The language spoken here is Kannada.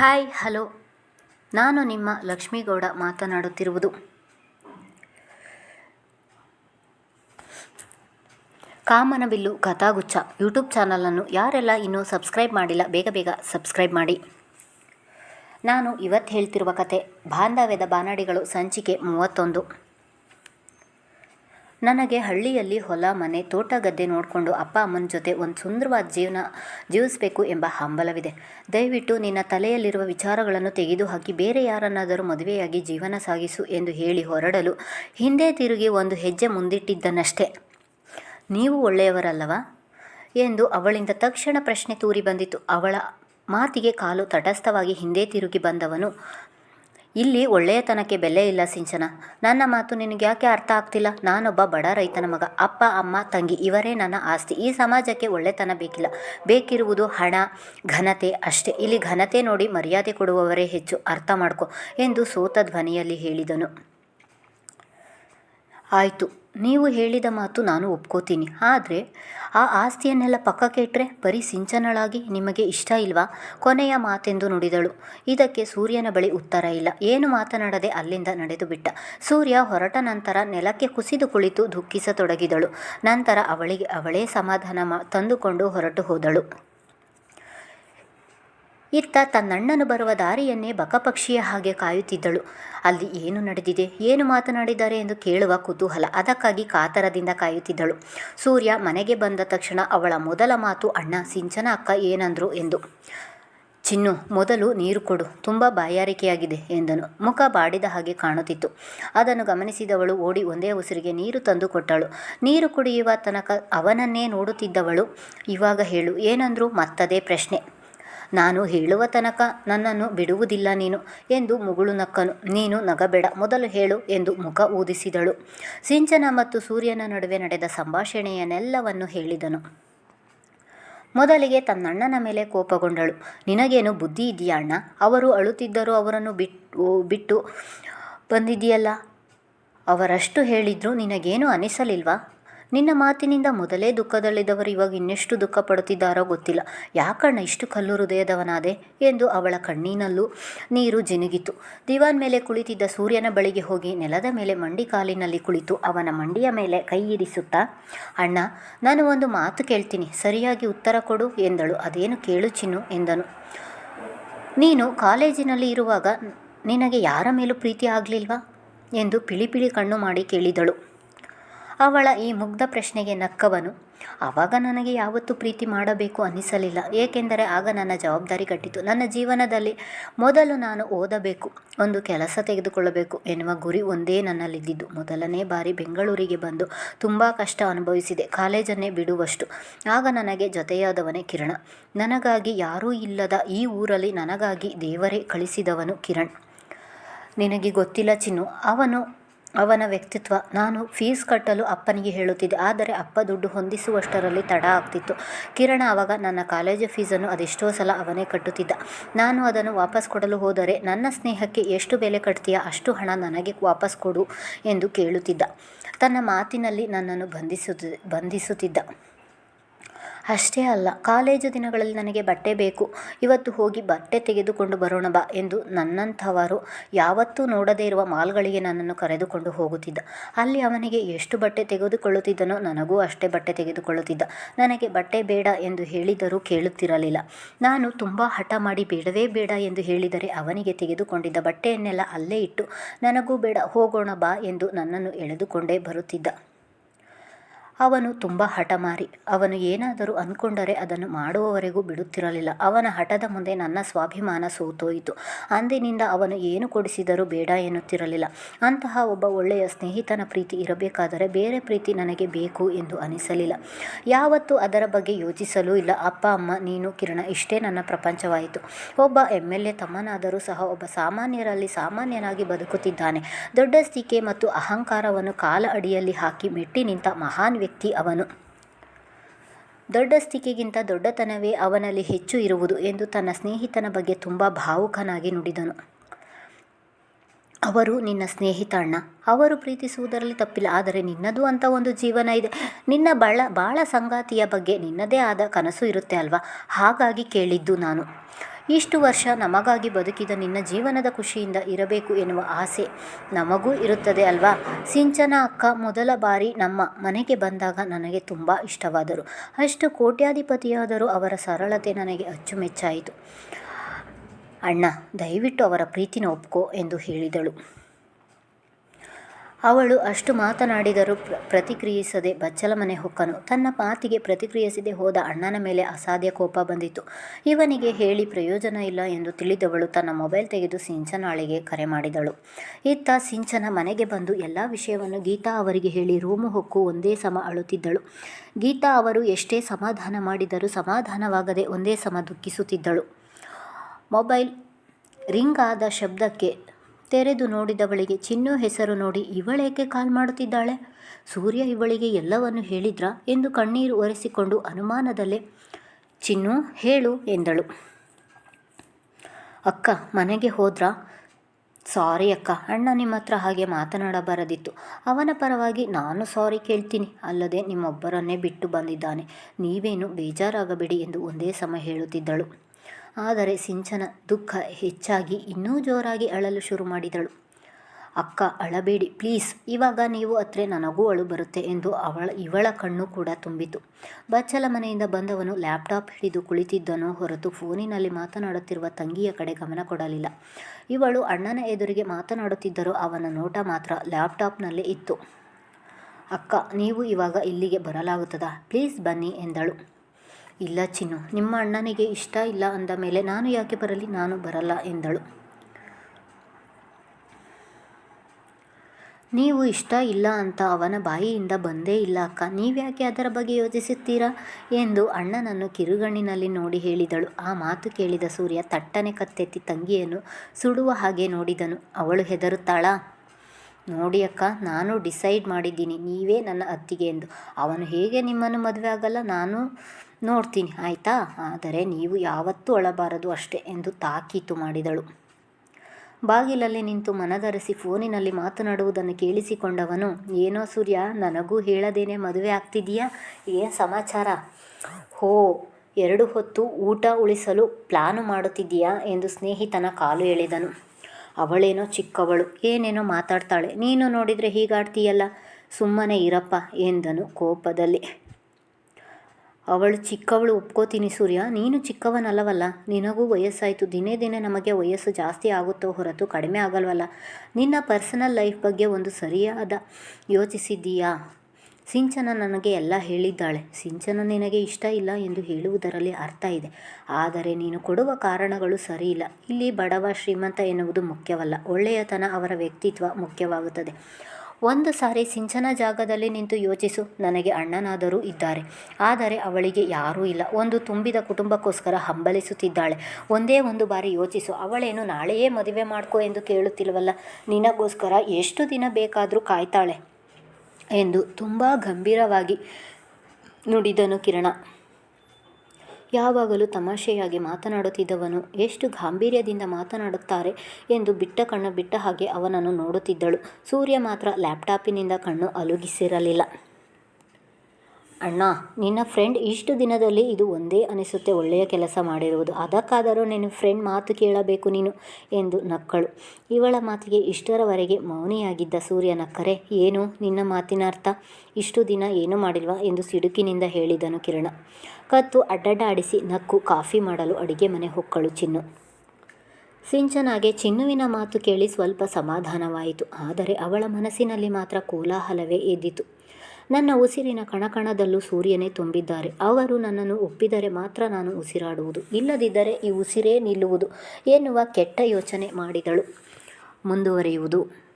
Hi, hello. ನಾನು ನಿಮ್ಮ ಲಕ್ಷ್ಮೀಗೌಡ ಮಾತನಾಡುತ್ತಿರುವುದು. ಕಾಮನಬಿಲ್ಲು ಕಥಾಗುಚ್ಛ. ಯೂಟ್ಯೂಬ್ ಚಾನಲನ್ನು ಯಾರೆಲ್ಲ ಇನ್ನೂ ಸಬ್ಸ್ಕ್ರೈಬ್ ಮಾಡಿಲ್ಲ, ಬೇಗ ಬೇಗ ಸಬ್ಸ್ಕ್ರೈಬ್ ಮಾಡಿ. ನಾನು ಇವತ್ತು ಹೇಳ್ತಿರುವ ಕತೆ, ಬಾಂಧವ್ಯದ ಬಾನಾಡಿಗಳು ಸಂಚಿಕೆ ಮೂವತ್ತೊಂದು. ನನಗೆ ಹಳ್ಳಿಯಲ್ಲಿ ಹೊಲ, ಮನೆ, ತೋಟ, ಗದ್ದೆ ನೋಡಿಕೊಂಡು ಅಪ್ಪ, ಅಮ್ಮನ ಜೊತೆ ಒಂದು ಸುಂದರವಾದ ಜೀವನ ಜೀವಿಸಬೇಕು ಎಂಬ ಹಂಬಲವಿದೆ. ದಯವಿಟ್ಟು ನಿನ್ನ ತಲೆಯಲ್ಲಿರುವ ವಿಚಾರಗಳನ್ನು ತೆಗೆದುಹಾಕಿ, ಬೇರೆ ಯಾರನ್ನಾದರೂ ಮದುವೆಯಾಗಿ ಜೀವನ ಸಾಗಿಸು ಎಂದು ಹೇಳಿ ಹೊರಡಲು ಹಿಂದೆ ತಿರುಗಿ ಒಂದು ಹೆಜ್ಜೆ ಮುಂದಿಟ್ಟಿದ್ದನಷ್ಟೇ. ನೀವು ಒಳ್ಳೆಯವರಲ್ಲವಾ? ಎಂದು ಅವಳಿಂದ ತಕ್ಷಣ ಪ್ರಶ್ನೆ ತೂರಿ ಬಂದಿತು. ಅವಳ ಮಾತಿಗೆ ಕಾಲು ತಟಸ್ಥವಾಗಿ ಹಿಂದೆ ತಿರುಗಿ ಬಂದವನು ಇಲ್ಲಿ ಒಳ್ಳೆಯತನಕ್ಕೆ ಬೆಲೆ ಇಲ್ಲ ಸಿಂಚನ. ನನ್ನ ಮಾತು ನಿನಗೆ ಯಾಕೆ ಅರ್ಥ ಆಗ್ತಿಲ್ಲ? ನಾನೊಬ್ಬ ಬಡ ರೈತನ ಮಗ. ಅಪ್ಪ, ಅಮ್ಮ, ತಂಗಿ ಇವರೇ ನನ್ನ ಆಸ್ತಿ. ಈ ಸಮಾಜಕ್ಕೆ ಒಳ್ಳೆತನ ಬೇಕಿಲ್ಲ. ಬೇಕಿರುವುದು ಹಣ, ಘನತೆ ಅಷ್ಟೇ. ಇಲ್ಲಿ ಘನತೆ ನೋಡಿ ಮರ್ಯಾದೆ ಕೊಡುವವರೇ ಹೆಚ್ಚು. ಅರ್ಥ ಮಾಡ್ಕೊ ಎಂದು ಸೋತ ಧ್ವನಿಯಲ್ಲಿ ಹೇಳಿದನು. ಆಯಿತು. ನೀವು ಹೇಳಿದ ಮಾತು ನಾನು ಒಪ್ಕೋತೀನಿ. ಆದರೆ, ಆ ಆಸ್ತಿಯನ್ನೆಲ್ಲ ಪಕ್ಕಕ್ಕೆ ಇಟ್ಟರೆ ಬರೀ ಸಿಂಚನಳಾಗಿ ನಿಮಗೆ ಇಷ್ಟ ಇಲ್ವಾ? ಕೊನೆಯ ಮಾತೆಂದು ನುಡಿದಳು. ಇದಕ್ಕೆ ಸೂರ್ಯನ ಬಳಿ ಉತ್ತರ ಇಲ್ಲ. ಏನು ಮಾತನಾಡದೆ ಅಲ್ಲಿಂದ ನಡೆದು ಬಿಟ್ಟ. ಸೂರ್ಯ ಹೊರಟ ನಂತರ ನೆಲಕ್ಕೆ ಕುಸಿದು ಕುಳಿತು ದುಃಖಿಸತೊಡಗಿದಳು. ನಂತರ ಅವಳಿಗೆ, ಅವಳೇ ಸಮಾಧಾನ ತಂದುಕೊಂಡು ಹೊರಟು ಹೋದಳು. ಇತ್ತ ತನ್ನಣ್ಣನು ಬರುವ ದಾರಿಯನ್ನೇ ಬಕಪಕ್ಷಿಯ ಹಾಗೆ ಕಾಯುತ್ತಿದ್ದಳು. ಅಲ್ಲಿ ಏನು ನಡೆದಿದೆ, ಏನು ಮಾತನಾಡಿದ್ದಾರೆ ಎಂದು ಕೇಳುವ ಕುತೂಹಲ ಅದಕ್ಕಾಗಿ ಕಾತರದಿಂದ ಕಾಯುತ್ತಿದ್ದಳು. ಸೂರ್ಯ ಮನೆಗೆ ಬಂದ ತಕ್ಷಣ ಅವಳ ಮೊದಲ ಮಾತು, ಅಣ್ಣ, ಸಿಂಚನ ಅಕ್ಕ ಏನಂದ್ರು? ಎಂದು. ಚಿನ್ನು, ಮೊದಲು ನೀರು ಕೊಡು, ತುಂಬ ಬಾಯಾರಿಕೆಯಾಗಿದೆ, ಎಂದನು. ಮುಖ ಬಾಡಿದ ಹಾಗೆ ಕಾಣುತ್ತಿತ್ತು. ಅದನ್ನು ಗಮನಿಸಿದವಳು ಓಡಿ ಒಂದೇ ಉಸಿರಿಗೆ ನೀರು ತಂದು ಕೊಟ್ಟಳು. ನೀರು ಕುಡಿಯುವ ತನಕ ಅವನನ್ನೇ ನೋಡುತ್ತಿದ್ದವಳು? ಇವಾಗ ಹೇಳು, ಏನಂದ್ರು? ಮತ್ತದೇ ಪ್ರಶ್ನೆ. ನಾನು ಹೇಳುವ ತನಕ ನನ್ನನ್ನು ಬಿಡುವುದಿಲ್ಲ ನೀನು ಎಂದು ಮುಗುಳು ನಕ್ಕನು. ನೀನು ನಗಬೇಡ, ಮೊದಲು ಹೇಳು ಎಂದು ಮುಖ ಊದಿಸಿದಳು. ಸಿಂಚನ ಮತ್ತು ಸೂರ್ಯನ ನಡುವೆ ನಡೆದ ಸಂಭಾಷಣೆಯನ್ನೆಲ್ಲವನ್ನು ಹೇಳಿದನು. ಮೊದಲಿಗೆ ತನ್ನಣ್ಣನ ಮೇಲೆ ಕೋಪಗೊಂಡಳು. ನಿನಗೇನು ಬುದ್ಧಿ ಇದೆಯಾ ಅಣ್ಣ? ಅವರು ಅಳುತ್ತಿದ್ದರೂ ಅವರನ್ನು ಬಿಟ್ಟು ಬಿಟ್ಟು ಬಂದಿದೆಯಲ್ಲ ಅವರಷ್ಟು ಹೇಳಿದ್ರು ನಿನಗೇನು ಅನಿಸಲಿಲ್ವಾ? ನಿನ್ನ ಮಾತಿನಿಂದ ಮೊದಲೇ ದುಃಖದಲ್ಲಿದ್ದವರು ಇವಾಗ ಇನ್ನೆಷ್ಟು ದುಃಖ ಪಡುತ್ತಿದ್ದಾರೋ ಗೊತ್ತಿಲ್ಲ. ಯಾಕಣ್ಣ ಇಷ್ಟು ಕಲ್ಲು ಹೃದಯದವನಾದೆ ಎಂದು ಅವಳ ಕಣ್ಣಿನಲ್ಲೂ ನೀರು ಜಿನುಗಿತು ದಿವಾನ್ ಮೇಲೆ ಕುಳಿತಿದ್ದ ಸೂರ್ಯನ ಬಳಿಗೆ ಹೋಗಿ ನೆಲದ ಮೇಲೆ ಮಂಡಿ ಕಾಲಿನಲ್ಲಿ ಕುಳಿತು ಅವನ ಮಂಡಿಯ ಮೇಲೆ ಕೈ ಇರಿಸುತ್ತಾ, ಅಣ್ಣ, ನಾನು ಒಂದು ಮಾತು ಕೇಳ್ತೀನಿ, ಸರಿಯಾಗಿ ಉತ್ತರ ಕೊಡು ಎಂದಳು. ಅದೇನು ಕೇಳು ಚಿನ್ನು ಎಂದನು. ನೀನು ಕಾಲೇಜಿನಲ್ಲಿ ಇರುವಾಗ ನಿನಗೆ ಯಾರ ಮೇಲೂ ಪ್ರೀತಿ ಆಗಲಿಲ್ವಾ? ಎಂದು ಪಿಳಿಪಿಳಿ ಪಿಳಿ ಕಣ್ಣು ಮಾಡಿ ಕೇಳಿದಳು. ಅವಳ ಈ ಮುಗ್ಧ ಪ್ರಶ್ನೆಗೆ ನಕ್ಕವನು, ಆವಾಗ ನನಗೆ ಯಾವತ್ತೂ ಪ್ರೀತಿ ಮಾಡಬೇಕು ಅನ್ನಿಸಲಿಲ್ಲ. ಏಕೆಂದರೆ ಆಗ ನನ್ನ ಜವಾಬ್ದಾರಿ ಕಟ್ಟಿತು ನನ್ನ ಜೀವನದಲ್ಲಿ ಮೊದಲು ನಾನು ಓದಬೇಕು, ಒಂದು ಕೆಲಸ ತೆಗೆದುಕೊಳ್ಳಬೇಕು ಎನ್ನುವ ಗುರಿ ಒಂದೇ ನನ್ನಲ್ಲಿದ್ದಿದ್ದು. ಮೊದಲನೇ ಬಾರಿ ಬೆಂಗಳೂರಿಗೆ ಬಂದು ತುಂಬ ಕಷ್ಟ ಅನುಭವಿಸಿದೆ. ಕಾಲೇಜನ್ನೇ ಬಿಡುವಷ್ಟು. ಆಗ ನನಗೆ ಜೊತೆಯಾದವನೇ ಕಿರಣ. ನನಗಾಗಿ ಯಾರೂ ಇಲ್ಲದ ಈ ಊರಲ್ಲಿ ನನಗಾಗಿ ದೇವರೇ ಕಳಿಸಿದವನು ಕಿರಣ್. ನಿನಗೆ ಗೊತ್ತಿಲ್ಲ ಚಿನ್ನು, ಅವನು ಅವನ ವ್ಯಕ್ತಿತ್ವ. ನಾನು ಫೀಸ್ ಕಟ್ಟಲು ಅಪ್ಪನಿಗೆ ಹೇಳುತ್ತಿದ್ದೆ, ಆದರೆ ಅಪ್ಪ ದುಡ್ಡು ಹೊಂದಿಸುವಷ್ಟರಲ್ಲಿ ತಡ ಆಗ್ತಿತ್ತು. ಕಿರಣ ಆವಾಗ ನನ್ನ ಕಾಲೇಜು ಫೀಸನ್ನು ಅದೆಷ್ಟೋ ಸಲ ಅವನೇ ಕಟ್ಟುತ್ತಿದ್ದ. ನಾನು ಅದನ್ನು ವಾಪಸ್ ಕೊಡಲು ಹೋದರೆ ನನ್ನ ಸ್ನೇಹಕ್ಕೆ ಎಷ್ಟು ಬೆಲೆ ಕಟ್ತೀಯ, ಅಷ್ಟು ಹಣ ನನಗೆ ವಾಪಸ್ ಕೊಡು ಎಂದು ಕೇಳುತ್ತಿದ್ದ. ತನ್ನ ಮಾತಿನಲ್ಲಿ ನನ್ನನ್ನು ಬಂಧಿಸುತ್ತ, ಬಂಧಿಸುತ್ತಿದ್ದ. ಅಷ್ಟೇ ಅಲ್ಲ, ಕಾಲೇಜು ದಿನಗಳಲ್ಲಿ ನನಗೆ ಬಟ್ಟೆ ಬೇಕು. ಇವತ್ತು ಹೋಗಿ ಬಟ್ಟೆ ತೆಗೆದುಕೊಂಡು ಬರೋಣ ಬಾ ಎಂದು ನನ್ನಂಥವರು ಯಾವತ್ತೂ ನೋಡದೇ ಇರುವ ಮಾಲ್ಗಳಿಗೆ ನನ್ನನ್ನು ಕರೆದುಕೊಂಡು ಹೋಗುತ್ತಿದ್ದ. ಅಲ್ಲಿ ಅವನಿಗೆ ಎಷ್ಟು ಬಟ್ಟೆ ತೆಗೆದುಕೊಳ್ಳುತ್ತಿದ್ದನೋ ನನಗೂ ಅಷ್ಟೇ ಬಟ್ಟೆ ತೆಗೆದುಕೊಳ್ಳುತ್ತಿದ್ದ. ನನಗೆ ಬಟ್ಟೆ ಬೇಡ ಎಂದು ಹೇಳಿದರೂ ಕೇಳುತ್ತಿರಲಿಲ್ಲ. ನಾನು ತುಂಬ ಹಠ ಮಾಡಿ ಬೇಡವೇ ಬೇಡ ಎಂದು ಹೇಳಿದರೆ ಅವನಿಗೆ ತೆಗೆದುಕೊಂಡಿದ್ದ ಬಟ್ಟೆಯನ್ನೆಲ್ಲ ಅಲ್ಲೇ ಇಟ್ಟು, ನನಗೂ ಬೇಡ ಹೋಗೋಣ ಬಾ ಎಂದು ನನ್ನನ್ನು ಎಳೆದುಕೊಂಡೇ ಬರುತ್ತಿದ್ದ. ಅವನು ತುಂಬ ಹಠಮಾರಿ. ಅವನು ಏನಾದರೂ ಅಂದ್ಕೊಂಡರೆ ಅದನ್ನು ಮಾಡುವವರೆಗೂ ಬಿಡುತ್ತಿರಲಿಲ್ಲ. ಅವನ ಹಠದ ಮುಂದೆ ನನ್ನ ಸ್ವಾಭಿಮಾನ ಸೋತೋಯಿತು. ಅಂದಿನಿಂದ ಅವನು ಏನು ಕೊಡಿಸಿದರೂ ಬೇಡ ಎನ್ನುತ್ತಿರಲಿಲ್ಲ. ಅಂತಹ ಒಬ್ಬ ಒಳ್ಳೆಯ ಸ್ನೇಹಿತನ ಪ್ರೀತಿ ಇರಬೇಕಾದರೆ ಬೇರೆ ಪ್ರೀತಿ ನನಗೆ ಬೇಕು ಎಂದು ಅನಿಸಲಿಲ್ಲ. ಯಾವತ್ತೂ ಅದರ ಬಗ್ಗೆ ಯೋಚಿಸಲೂ ಇಲ್ಲ. ಅಪ್ಪ, ಅಮ್ಮ, ನೀನು, ಕಿರಣ ಇಷ್ಟೇ ನನ್ನ ಪ್ರಪಂಚವಾಯಿತು. ಒಬ್ಬ ಎಂ ಎಲ್ ಎ ತಮ್ಮನಾದರೂ ಸಹ ಒಬ್ಬ ಸಾಮಾನ್ಯರಲ್ಲಿ ಸಾಮಾನ್ಯನಾಗಿ ಬದುಕುತ್ತಿದ್ದಾನೆ. ದೊಡ್ಡಸ್ತಿಕೆ ಮತ್ತು ಅಹಂಕಾರವನ್ನು ಕಾಲ ಅಡಿಯಲ್ಲಿ ಹಾಕಿ ಮೆಟ್ಟಿ ನಿಂತ ಮಹಾನ್ ವ್ಯಕ್ತಿ ಅವನು. ದೊಡ್ಡಸ್ತಿಕೆಗಿಂತ ದೊಡ್ಡತನವೇ ಅವನಲ್ಲಿ ಹೆಚ್ಚು ಇರುವುದು ಎಂದು ತನ್ನ ಸ್ನೇಹಿತನ ಬಗ್ಗೆ ತುಂಬ ಭಾವುಕನಾಗಿ ನುಡಿದನು. ಅವರು, ನಿನ್ನ ಸ್ನೇಹಿತ ಅಣ್ಣ ಅವರು ಪ್ರೀತಿಸುವುದರಲ್ಲಿ ತಪ್ಪಿಲ್ಲ, ಆದರೆ ನಿನ್ನದು ಅಂತ ಒಂದು ಜೀವನ ಇದೆ. ನಿನ್ನ ಬಳ, ಬಾಳ ಸಂಗಾತಿಯ ಬಗ್ಗೆ ನಿನ್ನದೇ ಆದ ಕನಸು ಇರುತ್ತೆ ಅಲ್ವಾ? ಹಾಗಾಗಿ ಕೇಳಿದ್ದು ನಾನು. ಇಷ್ಟು ವರ್ಷ ನಮಗಾಗಿ ಬದುಕಿದ ನಿನ್ನ ಜೀವನದ ಖುಷಿಯಿಂದ ಇರಬೇಕು ಎನ್ನುವ ಆಸೆ ನಮಗೂ ಇರುತ್ತದೆ ಅಲ್ವಾ? ಸಿಂಚನ ಅಕ್ಕ ಮೊದಲ ಬಾರಿ ನಮ್ಮ ಮನೆಗೆ ಬಂದಾಗ ನನಗೆ ತುಂಬ ಇಷ್ಟವಾದರು. ಅಷ್ಟು ಕೋಟ್ಯಾಧಿಪತಿಯಾದರೂ ಅವರ ಸರಳತೆ ನನಗೆ ಅಚ್ಚುಮೆಚ್ಚಾಯಿತು. ಅಣ್ಣ, ದಯವಿಟ್ಟು ಅವರ ಪ್ರೀತಿನ ಒಪ್ಕೋ ಎಂದು ಹೇಳಿದಳು. ಅವಳು ಅಷ್ಟು ಮಾತನಾಡಿದರೂ ಪ್ರ, ಪ್ರತಿಕ್ರಿಯಿಸದೆ ಬಚ್ಚಲ ಮನೆ ಹೊಕ್ಕನು. ತನ್ನ ಮಾತಿಗೆ ಪ್ರತಿಕ್ರಿಯಿಸದೆ ಹೋದ ಅಣ್ಣನ ಮೇಲೆ ಅಸಾಧ್ಯ ಕೋಪ ಬಂದಿತು ಇವನಿಗೆ ಹೇಳಿ ಪ್ರಯೋಜನ ಇಲ್ಲ ಎಂದು ತಿಳಿದವಳು ತನ್ನ ಮೊಬೈಲ್ ತೆಗೆದು ಸಿಂಚನಾಳಿಗೆ ಕರೆ ಮಾಡಿದಳು. ಇತ್ತ ಸಿಂಚನ ಮನೆಗೆ ಬಂದು ಎಲ್ಲ ವಿಷಯವನ್ನು ಗೀತಾ ಅವರಿಗೆ ಹೇಳಿ ರೂಮು ಹೊಕ್ಕು ಒಂದೇ ಸಮ ಅಳುತ್ತಿದ್ದಳು. ಗೀತಾ ಅವರು ಎಷ್ಟೇ ಸಮಾಧಾನ ಮಾಡಿದರೂ ಸಮಾಧಾನವಾಗದೆ ಒಂದೇ ಸಮ ದುಃಖಿಸುತ್ತಿದ್ದಳು. ಮೊಬೈಲ್ ರಿಂಗ್ ಆದ ಶಬ್ದಕ್ಕೆ ತೆರೆದು ನೋಡಿದವಳಿಗೆ ಚಿನ್ನು ಹೆಸರು ನೋಡಿ ಇವಳೇಕೆ ಕಾಲ್ ಮಾಡುತ್ತಿದ್ದಾಳೆ? ಸೂರ್ಯ ಇವಳಿಗೆ ಎಲ್ಲವನ್ನು ಹೇಳಿದ್ರಾ? ಎಂದು ಕಣ್ಣೀರು ಒರೆಸಿಕೊಂಡು ಅನುಮಾನದಲ್ಲೇ, ಚಿನ್ನು ಹೇಳು ಎಂದಳು. ಅಕ್ಕ, ಮನೆಗೆ ಹೋದ್ರಾ? ಸಾರಿ ಅಕ್ಕ, ಅಣ್ಣ ನಿಮ್ಮ ಹತ್ರ ಹಾಗೆ ಮಾತನಾಡಬಾರದಿತ್ತು. ಅವನ ಪರವಾಗಿ ನಾನು ಸಾರಿ ಕೇಳ್ತೀನಿ. ಅಲ್ಲದೆ ನಿಮ್ಮೊಬ್ಬರನ್ನೇ ಬಿಟ್ಟು ಬಂದಿದ್ದಾನೆ. ನೀವೇನು ಬೇಜಾರಾಗಬೇಡಿ ಎಂದು ಒಂದೇ ಸಮ ಹೇಳುತ್ತಿದ್ದಳು. ಆದರೆ ಸಿಂಚನ ದುಃಖ ಹೆಚ್ಚಾಗಿ ಇನ್ನೂ ಜೋರಾಗಿ ಅಳಲು ಶುರು ಮಾಡಿದಳು. ಅಕ್ಕ, ಅಳಬೇಡಿ, ಪ್ಲೀಸ್. ಇವಾಗ ನೀವು ಅತ್ರೆ ನನಗೂ ಅಳು ಬರುತ್ತೆ ಎಂದು ಅವಳ, ಇವಳ ಕಣ್ಣು ಕೂಡ ತುಂಬಿತು. ಬಚ್ಚಲ ಮನೆಯಿಂದ ಬಂದವನು ಲ್ಯಾಪ್ಟಾಪ್ ಹಿಡಿದು ಕುಳಿತಿದ್ದನು ಹೊರತು ಫೋನಿನಲ್ಲಿ ಮಾತನಾಡುತ್ತಿರುವ ತಂಗಿಯ ಕಡೆ ಗಮನ ಕೊಡಲಿಲ್ಲ. ಇವಳು ಅಣ್ಣನ ಎದುರಿಗೆ ಮಾತನಾಡುತ್ತಿದ್ದರೂ ಅವನ ನೋಟ ಮಾತ್ರ ಲ್ಯಾಪ್ಟಾಪ್ನಲ್ಲೇ ಇತ್ತು. ಅಕ್ಕ, ನೀವು ಇವಾಗ ಇಲ್ಲಿಗೆ ಬರಲಾಗುತ್ತದಾ? ಪ್ಲೀಸ್ ಬನ್ನಿ ಎಂದಳು. ಇಲ್ಲ ಚಿನ್ನು, ನಿಮ್ಮ ಅಣ್ಣನಿಗೆ ಇಷ್ಟ ಇಲ್ಲ ಅಂದ ಮೇಲೆ ನಾನು ಯಾಕೆ ಬರಲಿ? ನಾನು ಬರಲ್ಲ ಎಂದಳು. ನೀವು ಇಷ್ಟ ಇಲ್ಲ ಅಂತ ಅವನ ಬಾಯಿಯಿಂದ ಬಂದೇ ಇಲ್ಲ, ಅಕ್ಕ. ನೀವ್ಯಾಕೆ ಅದರ ಬಗ್ಗೆ ಯೋಚಿಸುತ್ತೀರಾ? ಎಂದು ಅಣ್ಣನನ್ನು ಕಿರುಗಣ್ಣಿನಲ್ಲಿ ನೋಡಿ ಹೇಳಿದಳು. ಆ ಮಾತು ಕೇಳಿದ ಸೂರ್ಯ ತಟ್ಟನೆ ಕತ್ತೆತ್ತಿ ತಂಗಿಯನ್ನು ಸುಡುವ ಹಾಗೆ ನೋಡಿದನು. ಅವಳು ಹೆದರುತ್ತಾಳಾ? ನೋಡಿ ಅಕ್ಕ ನಾನು ಡಿಸೈಡ್ ಮಾಡಿದ್ದೀನಿ, ನೀವೇ ನನ್ನ ಅತ್ತಿಗೆ ಎಂದು. ಅವನು ಹೇಗೆ ನಿಮ್ಮನ್ನು ಮದುವೆ ಆಗಲ್ಲ, ನಾನು ನೋಡ್ತೀನಿ, ಆಯಿತಾ? ಆದರೆ ನೀವು ಯಾವತ್ತೂ ಅಳಬಾರದು ಅಷ್ಟೇ ಎಂದು ತಾಕೀತು ಮಾಡಿದಳು. ಬಾಗಿಲಲ್ಲಿ ನಿಂತು ಮನದರಸಿ ಫೋನಿನಲ್ಲಿ ಮಾತನಾಡುವುದನ್ನು ಕೇಳಿಸಿಕೊಂಡವನು, ಏನೋ ಸೂರ್ಯ, ನನಗೂ ಹೇಳದೇನೆ ಮದುವೆ ಆಗ್ತಿದೀಯಾ ಏನು ಸಮಾಚಾರ? ಹೋ, ಎರಡು ಹೊತ್ತು ಊಟ ಉಳಿಸಲು ಪ್ಲಾನು ಮಾಡುತ್ತಿದ್ದೀಯಾ? ಎಂದು ಸ್ನೇಹಿತನ ಕಾಲು ಎಳೆದನು. ಅವಳೇನೋ ಚಿಕ್ಕವಳು, ಏನೇನೋ ಮಾತಾಡ್ತಾಳೆ, ನೀನು ನೋಡಿದರೆ ಹೀಗಾಡ್ತೀಯಲ್ಲ? ಸುಮ್ಮನೆ ಇರಪ್ಪ ಎಂದನು ಕೋಪದಲ್ಲಿ. ಅವಳು ಚಿಕ್ಕವಳು ಒಪ್ಕೋತೀನಿ ಸೂರ್ಯ, ನೀನು ಚಿಕ್ಕವನಲ್ಲವಲ್ಲ? ನಿನಗೂ ವಯಸ್ಸಾಯಿತು, ದಿನೇ ದಿನೇ ನಮಗೆ ವಯಸ್ಸು ಜಾಸ್ತಿ ಆಗುತ್ತೋ ಹೊರತು ಕಡಿಮೆ ಆಗಲ್ವಲ್ಲ? ನಿನ್ನ ಪರ್ಸನಲ್ ಲೈಫ್ ಬಗ್ಗೆ ಒಂದು ಸರಿಯಾದ ಯೋಚಿಸಿದ್ದೀಯಾ? ಸಿಂಚನ ನನಗೆ ಎಲ್ಲ ಹೇಳಿದ್ದಾಳೆ. ಸಿಂಚನ ನಿನಗೆ ಇಷ್ಟ ಇಲ್ಲ ಎಂದು ಹೇಳುವುದರಲ್ಲಿ ಅರ್ಥ ಇದೆ. ಆದರೆ ನೀನು ಕೊಡುವ ಕಾರಣಗಳು ಸರಿಯಿಲ್ಲ. ಇಲ್ಲಿ ಬಡವ ಶ್ರೀಮಂತ ಎನ್ನುವುದು ಮುಖ್ಯವಲ್ಲ. ಒಳ್ಳೆಯತನ ಅವರ ವ್ಯಕ್ತಿತ್ವ ಮುಖ್ಯವಾಗುತ್ತದೆ. ಒಂದು ಸಾರಿ ಸಿಂಚನ ಜಾಗದಲ್ಲಿ ನಿಂತು ಯೋಚಿಸು. ನನಗೆ ಅಣ್ಣನಾದರೂ ಇದ್ದಾರೆ. ಆದರೆ ಅವಳಿಗೆ ಯಾರೂ ಇಲ್ಲ. ಒಂದು ತುಂಬಿದ ಕುಟುಂಬಕ್ಕೋಸ್ಕರ ಹಂಬಲಿಸುತ್ತಿದ್ದಾಳೆ. ಒಂದೇ ಒಂದು ಬಾರಿ ಯೋಚಿಸು. ಅವಳೇನು ನಾಳೆಯೇ ಮದುವೆ ಮಾಡ್ಕೋ ಎಂದು ಕೇಳುತ್ತಿಲ್ವಲ್ಲ? ನಿನಗೋಸ್ಕರ ಎಷ್ಟು ದಿನ ಬೇಕಾದರೂ ಕಾಯ್ತಾಳೆ. ಎಂದು ತುಂಬ ಗಂಭೀರವಾಗಿ ನುಡಿದನು ಕಿರಣ. ಯಾವಾಗಲೂ ತಮಾಷೆಯಾಗಿ ಮಾತನಾಡುತ್ತಿದ್ದವನು ಎಷ್ಟು ಗಾಂಭೀರ್ಯದಿಂದ ಮಾತನಾಡುತ್ತಾರೆ ಎಂದು ಬಿಟ್ಟ ಕಣ್ಣು ಬಿಟ್ಟ ಹಾಗೆ ಅವನನ್ನು ನೋಡುತ್ತಿದ್ದಳು. ಸೂರ್ಯ ಮಾತ್ರ ಲ್ಯಾಪ್ಟಾಪಿನಿಂದ ಕಣ್ಣು ಅಲುಗಿಸಿರಲಿಲ್ಲ. ಅಣ್ಣ, ನಿನ್ನ ಫ್ರೆಂಡ್ ಇಷ್ಟು ದಿನದಲ್ಲಿ ಇದು ಒಂದೇ ಅನಿಸುತ್ತೆ, ಒಳ್ಳೆಯ ಕೆಲಸ ಮಾಡಿರುವುದು ಅದಕ್ಕಾದರೂ ನಿನ್ನ ಫ್ರೆಂಡ್ ಮಾತು ಕೇಳಬೇಕು ನೀನು ಎಂದು ನಕ್ಕಳು. ಇವಳ ಮಾತಿಗೆ ಇಷ್ಟರವರೆಗೆ ಮೌನಿಯಾಗಿದ್ದ ಸೂರ್ಯ ನಕ್ಕರೆ ಏನು ನಿನ್ನ ಮಾತಿನ ಅರ್ಥ? ಇಷ್ಟು ದಿನ ಏನು ಮಾಡಿಲ್ವಾ? ಎಂದು ಸಿಡುಕಿನಿಂದ ಹೇಳಿದನು ಕಿರಣ. ಕತ್ತು ಅಡ್ಡಡ್ಡಾಡಿಸಿ ನಕ್ಕು ಕಾಫಿ ಮಾಡಲು ಅಡಿಗೆ ಮನೆ ಹೊಕ್ಕಳು ಚಿನ್ನು. ಸಿಂಚನಾಗೆ ಚಿನ್ನುವಿನ ಮಾತು ಕೇಳಿ ಸ್ವಲ್ಪ ಸಮಾಧಾನವಾಯಿತು. ಆದರೆ ಅವಳ ಮನಸ್ಸಿನಲ್ಲಿ ಮಾತ್ರ ಕೋಲಾಹಲವೇ ಎದ್ದಿತು. ನನ್ನ ಉಸಿರಿನ ಕಣಕಣದಲ್ಲೂ ಸೂರ್ಯನೇ ತುಂಬಿದ್ದಾರೆ. ಅವರು ನನ್ನನ್ನು ಒಪ್ಪಿದರೆ ಮಾತ್ರ ನಾನು ಉಸಿರಾಡುವುದು. ಇಲ್ಲದಿದ್ದರೆ ಈ ಉಸಿರೇ ನಿಲ್ಲುವುದು ಎನ್ನುವ ಕೆಟ್ಟ ಯೋಚನೆ ಮಾಡಿದಳು. ಮುಂದುವರಿಯುವುದು.